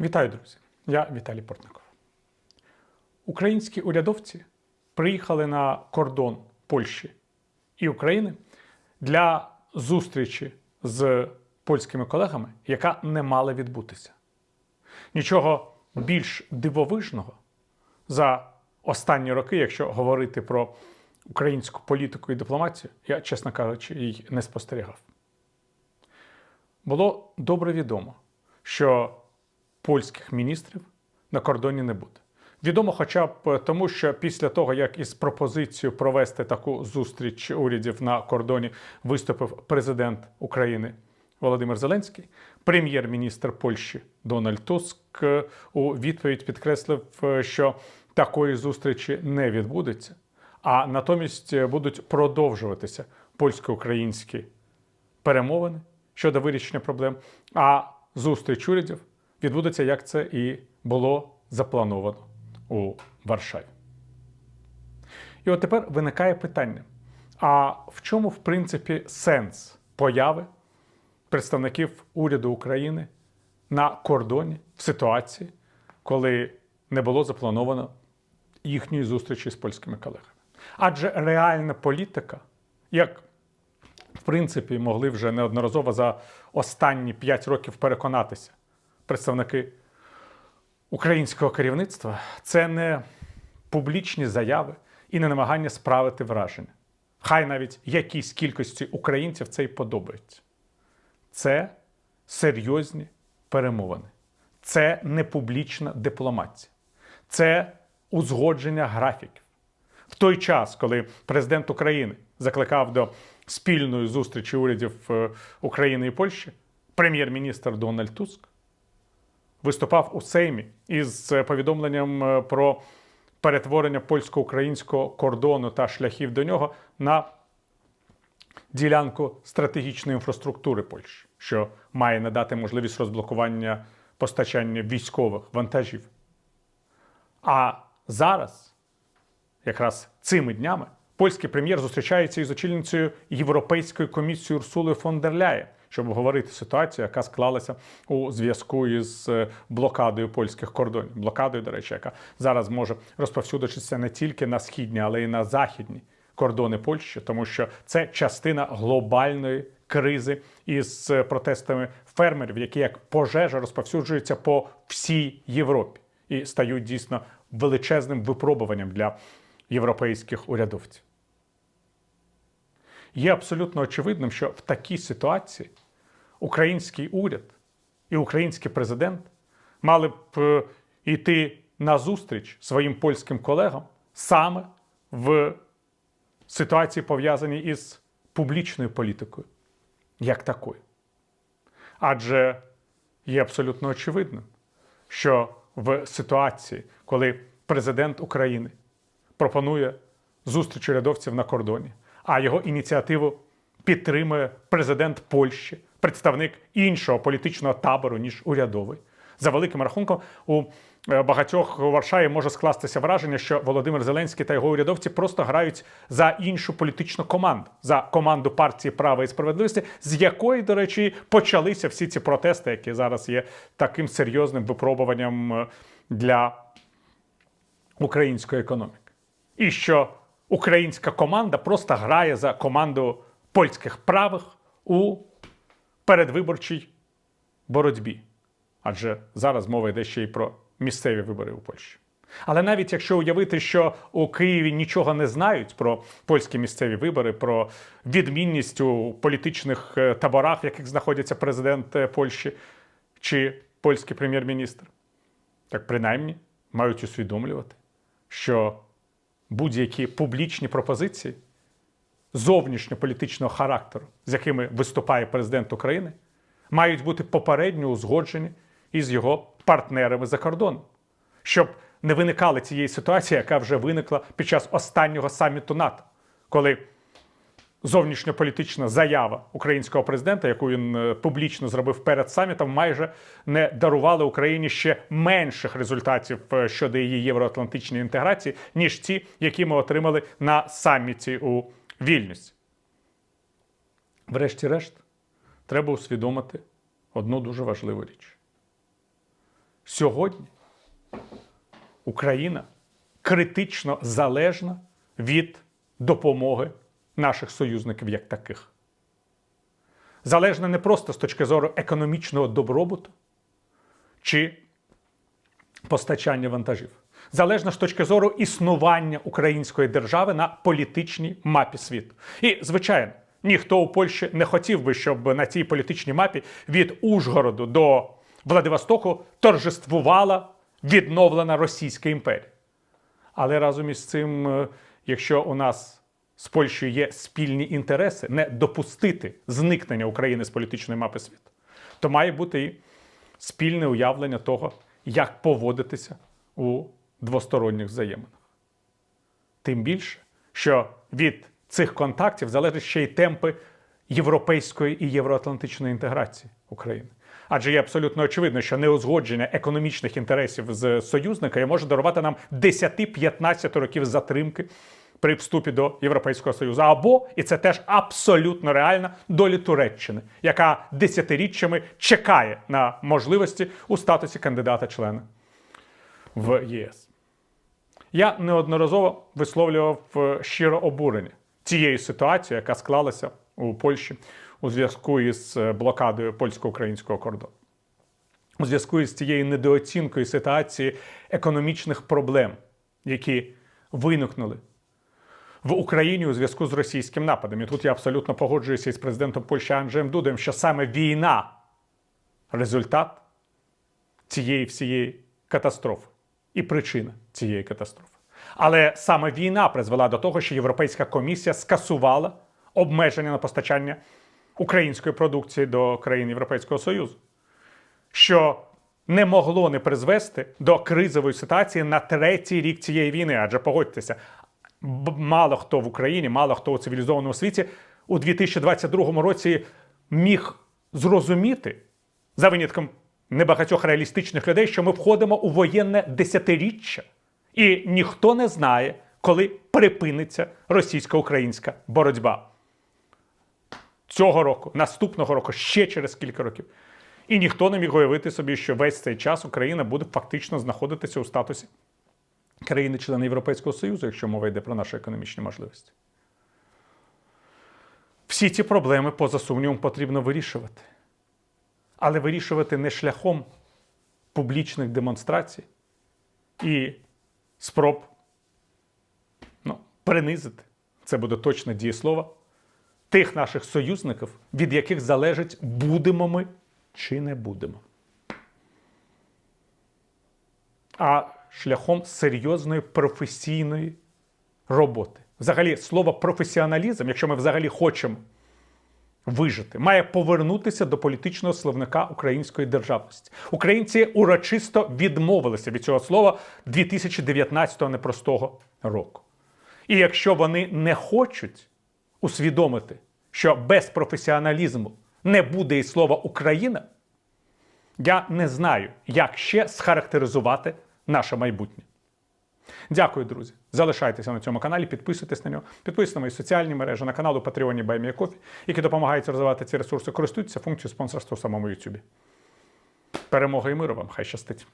Вітаю, друзі! Я Віталій Портников. Українські урядовці приїхали на кордон Польщі і України для зустрічі з польськими колегами, яка не мала відбутися. Нічого більш дивовижного за останні роки, якщо говорити про українську політику і дипломатію, я, чесно кажучи, їй не спостерігав. Було добре відомо, що польських міністрів на кордоні не буде. Відомо хоча б тому, що після того, як із пропозицією провести таку зустріч урядів на кордоні виступив президент України Володимир Зеленський, прем'єр-міністр Польщі Дональд Туск у відповідь підкреслив, що такої зустрічі не відбудеться, а натомість будуть продовжуватися польсько-українські перемовини щодо вирішення проблем. А зустріч урядів відбудеться, як це і було заплановано у Варшаві. І от тепер виникає питання: а в чому, в принципі, сенс появи представників уряду України на кордоні в ситуації, коли не було заплановано їхньої зустрічі з польськими колегами? Адже реальна політика, як в принципі могли вже неодноразово за останні 5 років переконатися представники українського керівництва, це не публічні заяви і не намагання справити враження. Хай навіть якійсь кількості українців це й подобається. Це серйозні перемовини, це не публічна дипломатія, це узгодження графіків. В той час, коли президент України закликав до спільної зустрічі урядів е, України і Польщі, прем'єр-міністр Дональд Туск виступав у Сеймі із повідомленням е, про перетворення польсько-українського кордону та шляхів до нього на ділянку стратегічної інфраструктури Польщі, що має надати можливість розблокування постачання військових вантажів. А зараз, якраз цими днями, польський прем'єр зустрічається із очільницею Європейської комісії Урсулою фон дер Ляєн, щоб обговорити ситуацію, яка склалася у зв'язку із е, блокадою польських кордонів. Блокадою, до речі, яка зараз може розповсюдитися не тільки на східні, але й на західні кордони Польщі, тому що це частина глобальної кризи із е, протестами фермерів, які як пожежа розповсюджуються по всій Європі і стають дійсно величезним випробуванням для європейських урядовців. Є абсолютно очевидним, що в такій ситуації український уряд і український президент мали б е, йти на зустріч своїм польським колегам саме в ситуації, пов'язаній із публічною політикою, як такою. Адже є абсолютно очевидним, що в ситуації, коли президент України пропонує зустріч урядовців на кордоні, а його ініціативу підтримує президент Польщі, представник іншого політичного табору, ніж урядовий. За великим рахунком, у е, багатьох у Варшаві може скластися враження, що Володимир Зеленський та його урядовці просто грають за іншу політичну команду, за команду партії права і справедливості, з якої, до речі, почалися всі ці протести, які зараз є таким серйозним випробуванням е, для української економіки. І що українська команда просто грає за команду польських правих у передвиборчій боротьбі. Адже зараз мова йде ще й про місцеві вибори у Польщі. Але навіть якщо уявити, що у Києві нічого не знають про польські місцеві вибори, про відмінність у політичних е, таборах, в яких знаходиться президент е, Польщі чи польський прем'єр-міністр, так принаймні мають усвідомлювати, що будь-які публічні пропозиції зовнішньополітичного характеру, з якими виступає президент України, мають бути попередньо узгоджені із його партнерами за кордоном, щоб не виникали цієї ситуації, яка вже виникла під час останнього саміту НАТО, коли зовнішньополітична заява українського президента, яку він е, публічно зробив перед самітом, майже не дарувала Україні ще менших результатів е, щодо її євроатлантичної інтеграції, ніж ті, які ми отримали на саміті у Вільнюсі. Врешті-решт, треба усвідомити одну дуже важливу річ. сьогодні Україна критично залежна від допомоги наших союзників як таких. Залежна не просто з точки зору економічного добробуту чи постачання вантажів. Залежна з точки зору існування української держави на політичній мапі світу. І, звичайно, ніхто у Польщі не хотів би, щоб на цій політичній мапі від Ужгороду до Владивостоку торжествувала відновлена Російська імперія. Але разом із цим, е, якщо у нас з Польщею є спільні інтереси, не допустити зникнення України з політичної мапи світу, то має бути і спільне уявлення того, як поводитися у двосторонніх взаєминах. Тим більше, що від цих контактів залежать ще й темпи європейської і євроатлантичної інтеграції України. Адже є абсолютно очевидно, що неузгодження економічних інтересів з союзниками може дарувати нам 10-15 років затримки при вступі до Європейського Союзу. Або, і це теж абсолютно реально, долі Туреччини, яка десятиріччями чекає на можливості у статусі кандидата-члена в ЄС. Я неодноразово висловлював е, щиро обурення цією ситуацією, яка склалася у Польщі у зв'язку із е, блокадою польсько-українського кордону. У зв'язку із цією недооцінкою ситуації економічних проблем, які виникнули в Україні у зв'язку з російським нападом. І тут я абсолютно погоджуюся із президентом Польщі Анджеєм Дудем, що саме війна результат цієї всієї катастрофи і причина цієї катастрофи. Але саме війна призвела до того, що Європейська комісія скасувала обмеження на постачання української продукції до країн Європейського Союзу, що не могло не призвести до кризової ситуації на третій рік цієї війни. Адже погодьтеся, мало хто в Україні, мало хто у цивілізованому світі у 2022 році міг зрозуміти за винятком небагатьох реалістичних людей, що ми входимо у воєнне десятиріччя, і ніхто не знає, коли припиниться російсько-українська боротьба. Цього року, наступного року, ще через кілька років. І ніхто не міг уявити собі, що весь цей час Україна буде фактично знаходитися у статусі країни-члени Європейського Союзу, якщо мова йде про наші економічні можливості. Всі ці проблеми, поза сумнівом, потрібно вирішувати. Але вирішувати не шляхом публічних демонстрацій і спроб ну, принизити, це буде точне дієслово, тих наших союзників, від яких залежить, будемо ми чи не будемо. А шляхом серйозної професійної роботи. Взагалі, слово професіоналізм, якщо ми взагалі хочемо вижити, має повернутися до політичного словника української державності. Українці урочисто відмовилися від цього слова 2019 непростого року. І якщо вони не хочуть усвідомити, що без професіоналізму не буде і слова Україна, я не знаю, як ще схарактеризувати наше майбутнє. Дякую, друзі. Залишайтеся на цьому каналі, підписуйтесь на нього, підписуйтесь на мої соціальні мережі, на канал у Патреоні Баймія які допомагають розвивати ці ресурси. Користуйтеся функцією спонсорства у самому Ютубі. Перемога і миру вам! Хай щастить!